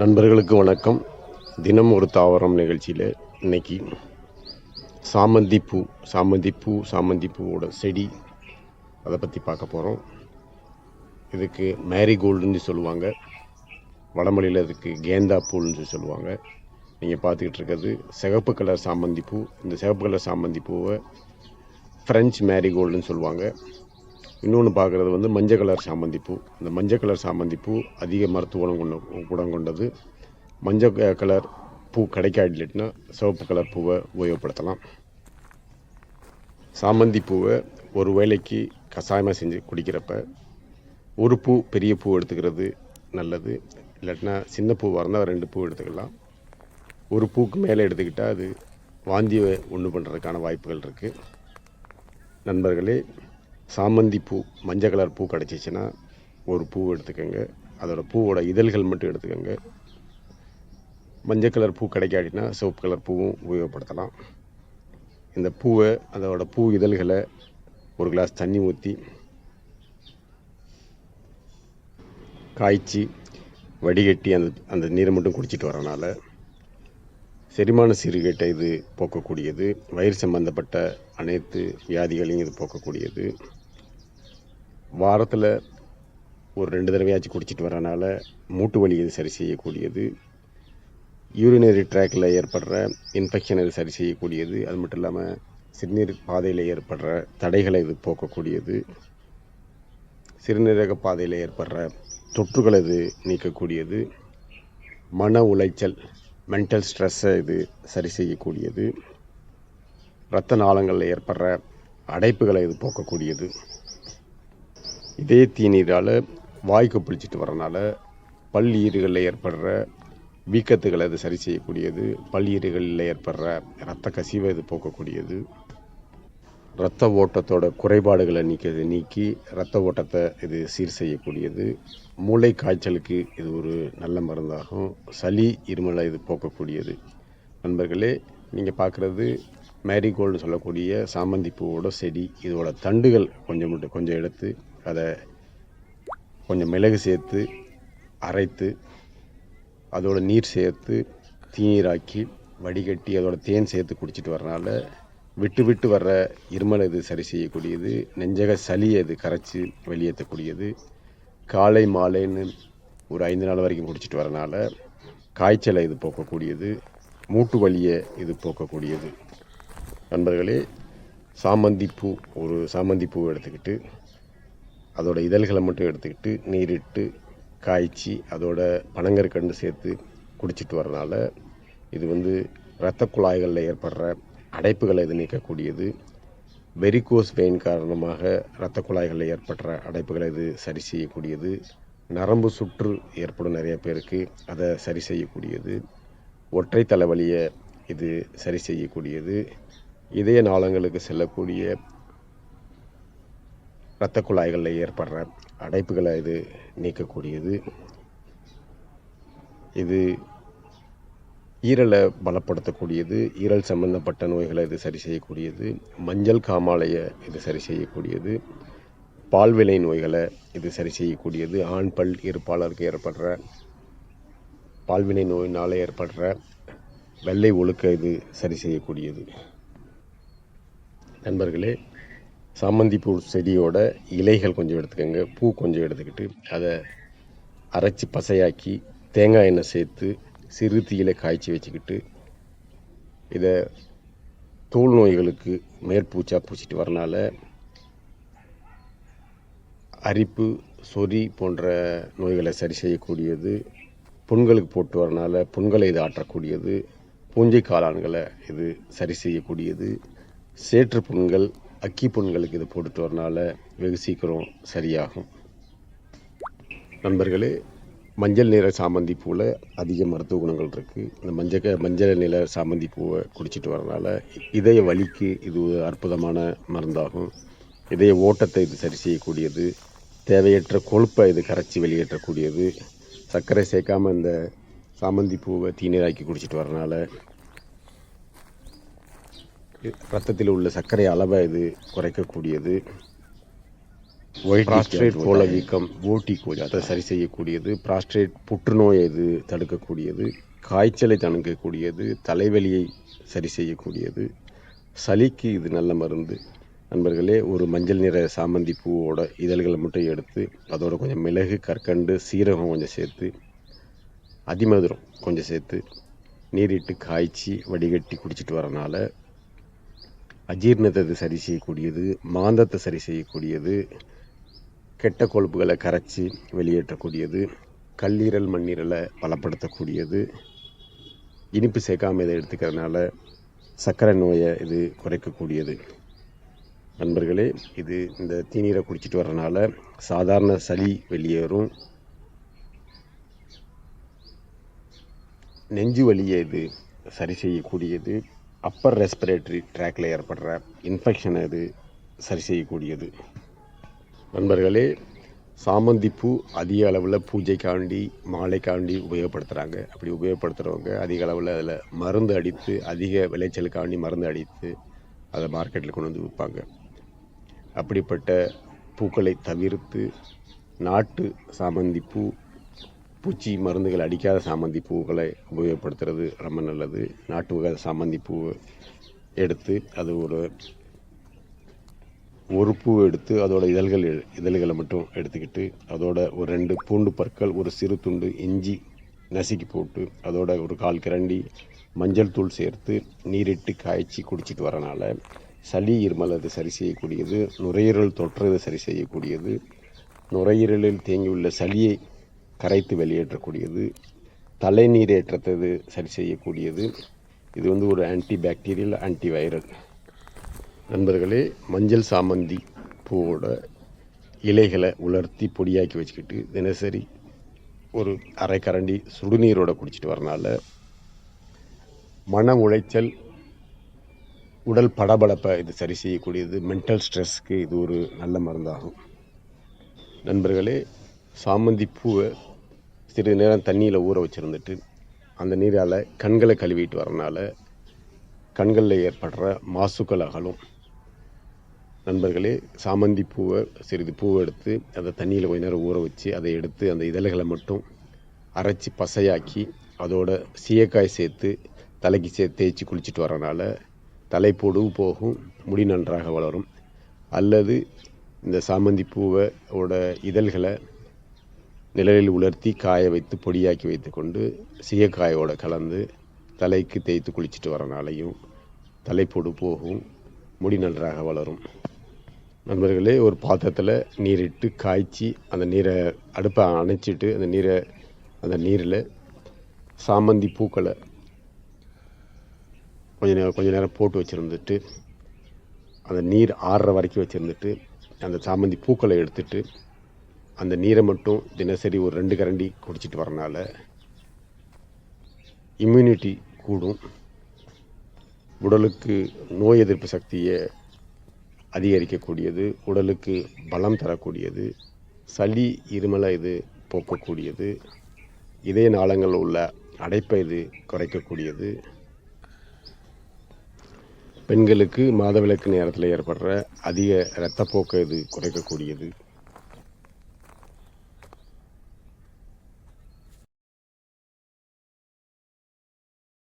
நண்பர்களுக்கு வணக்கம். தினம் ஒரு தாவரம் நிகழ்ச்சியில் இன்னைக்கு சாமந்தி பூ சாமந்தி பூ சாமந்தி பூவோட செடி அதை பற்றி பார்க்க போகிறோம் இதுக்கு மேரிகோல்டுன்னு சொல்லுவாங்க. வடமொழியில் இதுக்கு கேந்தா பூன்னு சொல்லி சொல்லுவாங்க. நீங்கள் பார்த்துக்கிட்டு இருக்கிறது சிகப்பு கலர் சாமந்தி பூ இந்த சிகப்பு கலர் சாமந்தி பூவை ஃப்ரெஞ்ச் மேரிகோல்டுன்னு சொல்லுவாங்க. இன்னொன்று பார்க்குறது வந்து மஞ்சள் கலர் சாமந்தி பூ. இந்த மஞ்சள் கலர் சாமந்தி பூ அதிக மருத்துவ குணம் கொண்ட குணம் கொண்டது. மஞ்சள் கலர் பூ கிடைக்காட்டினா சிவப்பு கலர் பூவை உபயோகப்படுத்தலாம். சாமந்தி பூவை ஒரு வேலைக்கு கஷாயமாக செஞ்சு குடிக்கிறப்ப ஒரு பூ பெரிய பூ எடுத்துக்கிறது நல்லது. இல்லாட்டினா சின்ன பூவாக இருந்தால் ரெண்டு பூ எடுத்துக்கலாம். ஒரு பூக்கு மேலே எடுத்துக்கிட்டால் அது வாந்தியை ஒன்று பண்ணுறதுக்கான வாய்ப்புகள் இருக்குது நண்பர்களே சாமந்தி பூ மஞ்சள் கலர் பூ கிடச்சிச்சின்னா ஒரு பூ எடுத்துக்கோங்க. அதோடய பூவோட இதழ்கள் மட்டும் எடுத்துக்கோங்க. மஞ்சள் கலர் பூ கிடைக்காட்டினா சிவப்பு கலர் பூவும் உபயோகப்படுத்தலாம். இந்த பூவை அதோட பூ இதழ்களை ஒரு கிளாஸ் தண்ணி ஊற்றி காய்ச்சி வடிகட்டி அந்த அந்த நீரை மட்டும் குடிச்சிட்டு வரனால செரிமான சீர்கேட்டை இது போக்கக்கூடியது. வயிறு சம்பந்தப்பட்ட அனைத்து வியாதிகளையும் இது போக்கக்கூடியது. வாரத்தில் ஒரு ரெண்டு தடவையாச்சும் குடிச்சிட்டு வரனால மூட்டு வலி இது சரி செய்யக்கூடியது யூரினரி ட்ராக்கில் ஏற்படுற இன்ஃபெக்ஷன் இது சரி செய்யக்கூடியது அது மட்டும் இல்லாமல் சிறுநீர் பாதையில் ஏற்படுற தடைகளை இது போக்கக்கூடியது சிறுநீரக பாதையில் ஏற்படுற தொற்றுகளை இது நீக்கக்கூடியது மன உளைச்சல் மென்டல் ஸ்ட்ரெஸ்ஸை இது சரி செய்யக்கூடியது இரத்த நாளங்களில் ஏற்படுற அடைப்புகளை இது போக்கக்கூடியது. இதே தீநீரால் வாய்க்கு பிடிச்சிட்டு வரனால பல் ஏற்படுற வீக்கத்துகளை அது சரி செய்யக்கூடியது. பல் ஏற்படுற இரத்த கசிவை இது போக்கக்கூடியது. இரத்த ஓட்டத்தோட குறைபாடுகளை நீக்க நீக்கி இரத்த ஓட்டத்தை இது சீர் செய்யக்கூடியது. மூளை காய்ச்சலுக்கு இது ஒரு நல்ல மருந்தாகும். சளி இருமலை இது போக்கக்கூடியது. நண்பர்களே நீங்கள் பார்க்குறது மேரிகோல்டு சொல்லக்கூடிய சாமந்தி பூவோட செடி. இதோட தண்டுகள் கொஞ்சம் கொஞ்சம் எடுத்து அதை கொஞ்சம் மிளகு சேர்த்து அரைத்து அதோட நீர் சேர்த்து தீநீராக்கி வடிகட்டி அதோட தேன் சேர்த்து குடிச்சிட்டு வரனால விட்டு விட்டு வர்ற இருமலை இது சரி செய்யக்கூடியது. நெஞ்சக சளியை இது கரைச்சி வெளியேற்றக்கூடியது. காலை மாலைன்னு ஒரு ஐந்து நாள் வரைக்கும் குடிச்சிட்டு வரனால காய்ச்சலை இது போக்கக்கூடியது. மூட்டு வலியை இது போக்கக்கூடியது. நண்பர்களே சாமந்தி பூ ஒரு சாமந்தி பூ எடுத்துக்கிட்டு அதோட இதழ்களை மட்டும் எடுத்துக்கிட்டு நீரிட்டு காய்ச்சி அதோட பனங்கற்கண்டு சேர்த்து குடிச்சிட்டு வரனால இது வந்து இரத்த குழாய்களில் ஏற்படுற அடைப்புகளை இது நீக்கக்கூடியது. வெரிகோஸ் வெயின் காரணமாக இரத்த குழாய்களில் ஏற்படுற அடைப்புகளை இது சரி செய்யக்கூடியது. நரம்பு சுற்று ஏற்படும் நிறைய பேருக்கு அதை சரி செய்யக்கூடியது. ஒற்றை தலைவலியை இது சரி செய்யக்கூடியது. இதய நாளங்களுக்கு செல்லக்கூடிய இரத்த குழாய்களில் ஏற்படுற அடைப்புகளை இது நீக்கக்கூடியது. இது ஈரலை பலப்படுத்தக்கூடியது. ஈரல் சம்பந்தப்பட்ட நோய்களை இது சரி செய்யக்கூடியது. மஞ்சள் காமாலையை இது சரி செய்யக்கூடியது. பால்விலை நோய்களை இது சரி செய்யக்கூடியது. ஆண் பல் இருப்பாளருக்கு ஏற்படுற பால்வினை நோயினால் ஏற்படுற வெள்ளை ஒழுக்க இது சரி செய்யக்கூடியது. நண்பர்களே சாமந்திப்பூ செடியோட இலைகள் கொஞ்சம் எடுத்துக்கோங்க. பூ கொஞ்சம் எடுத்துக்கிட்டு அதை அரைச்சி பசையாக்கி தேங்காய் எண்ணெய் சேர்த்து சிறு தீயில காய்ச்சி வச்சுக்கிட்டு இதை தோல் நோய்களுக்கு மேற்பூச்சா பூச்சிட்டு வரனால அரிப்பு சொறி போன்ற நோய்களை சரி செய்யக்கூடியது புண்களுக்கு போட்டு வரனால புண்களை இது ஆற்றக்கூடியது பூஞ்சை காளான்களை இது சரி செய்யக்கூடியது சேற்று புண்கள் அக்கி புண்களுக்கு இது போட்டுட்டு வரனால வெகு சீக்கிரம் சரியாகும். நண்பர்களே மஞ்சள் நிற சாமந்தி பூவில் அதிக மருத்துவ குணங்கள் இருக்குது இந்த மஞ்சள் மஞ்சள் நிற சாமந்தி பூவை குடிச்சிட்டு வரனால இதய வலிக்கு இது ஒரு அற்புதமான மருந்தாகும். இதய ஓட்டத்தை இது சரி செய்யக்கூடியது. தேவையற்ற கொழுப்பை இது கரைச்சி வெளியேற்றக்கூடியது. சர்க்கரை சேர்க்காமல் இந்த சாமந்தி பூவை தீநீராக்கி குடிச்சிட்டு வரனால ரத்தத்தில் உள்ள சர்க்கரை அளவை இது குறைக்கக்கூடியது. ப்ராஸ்ட்ரேட் கோல வீக்கம் ஓட்டி அதை சரி செய்யக்கூடியது. ப்ராஸ்ட்ரேட் புற்றுநோயை இது தடுக்கக்கூடியது. காய்ச்சலை தடுக்கக்கூடியது தலைவலியை சரி செய்யக்கூடியது. சளிக்கு இது நல்ல மருந்து. நண்பர்களே ஒரு மஞ்சள் நிற சாமந்தி பூவோட இதழ்களை மட்டும் எடுத்து அதோட கொஞ்சம் மிளகு கற்கண்டு சீரகம் கொஞ்சம் சேர்த்து அதிமதுரம் கொஞ்சம் சேர்த்து நீரிட்டு காய்ச்சி வடிகட்டி குடிச்சிட்டு வரனால அஜீர்ணத்தை இது சரி செய்யக்கூடியது மாந்தத்தை சரி செய்யக்கூடியது கெட்ட கொழுப்புகளை கரைச்சி வெளியேற்றக்கூடியது கல்லீரல் மண்ணீரலை பலப்படுத்தக்கூடியது இனிப்பு சேர்க்காம இதை எடுத்துக்கிறதுனால சர்க்கரை நோயை இது குறைக்கக்கூடியது. நண்பர்களே இது இந்த தீநீரை குடிச்சிட்டு வரனால சாதாரண சளி வெளியேறும். நெஞ்சு வலியை இது சரி செய்யக்கூடியது. அப்பர் ரெஸ்பிரேட்டரி ட்ராக்ல ஏற்படுற இன்ஃபெக்ஷன் அது சரி செய்யக்கூடியது. நண்பர்களே சாமந்திப்பூ அதிக அளவில் பூஜைக்காண்டி மாலைக்காண்டி உபயோகப்படுத்துகிறாங்க அப்படி உபயோகப்படுத்துகிறவங்க அதிக அளவில் அதில் மருந்து அடித்து அதிக விளைச்சலுக்காண்டி மருந்து அடித்து அதை மார்க்கெட்டில் கொண்டு வந்து விற்பாங்க. அப்படிப்பட்ட பூக்களை தவிர்த்து நாட்டு சாமந்தி பூ பூச்சி மருந்துகள் அடிக்காத சாமந்தி பூக்களை உபயோகப்படுத்துறது ரொம்ப நல்லது. நாட்டு வகை சாமந்தி பூ எடுத்து அது ஒரு ஒரு பூ எடுத்து அதோட இதழ்கள் இதழ்களை மட்டும் எடுத்துக்கிட்டு அதோட ஒரு ரெண்டு பூண்டு பற்கள் ஒரு சிறு துண்டு இஞ்சி நசுக்கி போட்டு அதோட ஒரு கால் கிரண்டி மஞ்சள் தூள் சேர்த்து நீரிட்டு காய்ச்சி குடிச்சிட்டு வரனால சளி இருமல் அது சரி செய்யக்கூடியது. நுரையீரல் தொற்று அது சரி செய்யக்கூடியது. நுரையீரலில் தேங்கியுள்ள சளியை கரைத்து வெளியேற்றக்கூடியது தலைநீரேற்றத்தை இது சரி செய்யக்கூடியது. இது வந்து ஒரு ஆன்டி பாக்டீரியல் ஆன்டி வைரல் நண்பர்களே மஞ்சள் சாமந்தி பூவோட இலைகளை உலர்த்தி பொடியாக்கி வச்சுக்கிட்டு தினசரி ஒரு அரை கரண்டி சுடுநீரோட குடிச்சிட்டு வரனால மன உளைச்சல் உடல் படபடப்பை இது சரி செய்யக்கூடியது மென்டல் ஸ்ட்ரெஸ்க்கு இது ஒரு நல்ல மருந்தாகும். நண்பர்களே சாமந்தி பூவை சிறிது நேரம் தண்ணியில் ஊற வச்சுருந்துட்டு அந்த நீரால் கண்களை கழுவிட்டு வரனால கண்களில் ஏற்படுற மாசுக்கள் அகலும் நண்பர்களே சாமந்தி பூவை சிறிது பூவை எடுத்து அதை தண்ணியில் கொஞ்ச நேரம் ஊற வச்சு அதை எடுத்து அந்த இதழ்களை மட்டும் அரைச்சி பசையாக்கி அதோட சீயக்காய் சேர்த்து தலைக்கு சே தேய்ச்சி குளிச்சுட்டு வரனால தலை போகும் முடி நன்றாக வளரும். அல்லது இந்த சாமந்தி பூவை ஓட இதழ்களை நிழலில் உலர்த்தி காய வைத்து பொடியாக்கி வைத்துக்கொண்டு சீயக்காயோடு கலந்து தலைக்கு தேய்த்து குளிச்சுட்டு வரனாலையும் தலைப்பொடு போகும். முடி நன்றாக வளரும். நண்பர்களே ஒரு பாத்திரத்தில் நீரிட்டு காய்ச்சி அந்த நீரை அடுப்பை அணைச்சிட்டு அந்த நீரை அந்த நீரில் சாமந்தி பூக்களை கொஞ்ச நேரம் கொஞ்ச நேரம் போட்டு வச்சுருந்துட்டு அந்த நீர் ஆறுற வரைக்கும் வச்சுருந்துட்டு அந்த சாமந்தி பூக்களை எடுத்துட்டு அந்த நீரை மட்டும் தினசரி ஒரு ரெண்டு கரண்டி குடிச்சிட்டு வரனால இம்யூனிட்டி கூடும். உடலுக்கு நோய் எதிர்ப்பு சக்தியை அதிகரிக்கக்கூடியது. உடலுக்கு பலம் தரக்கூடியது. சளி இருமலை இது போக்கக்கூடியது. இதய நாளங்களில் உள்ள அடைப்பை இது குறைக்கக்கூடியது. பெண்களுக்கு மாதவிலக்கு நேரத்தில் ஏற்படுற அதிக இரத்தப்போக்கை இது குறைக்கக்கூடியது.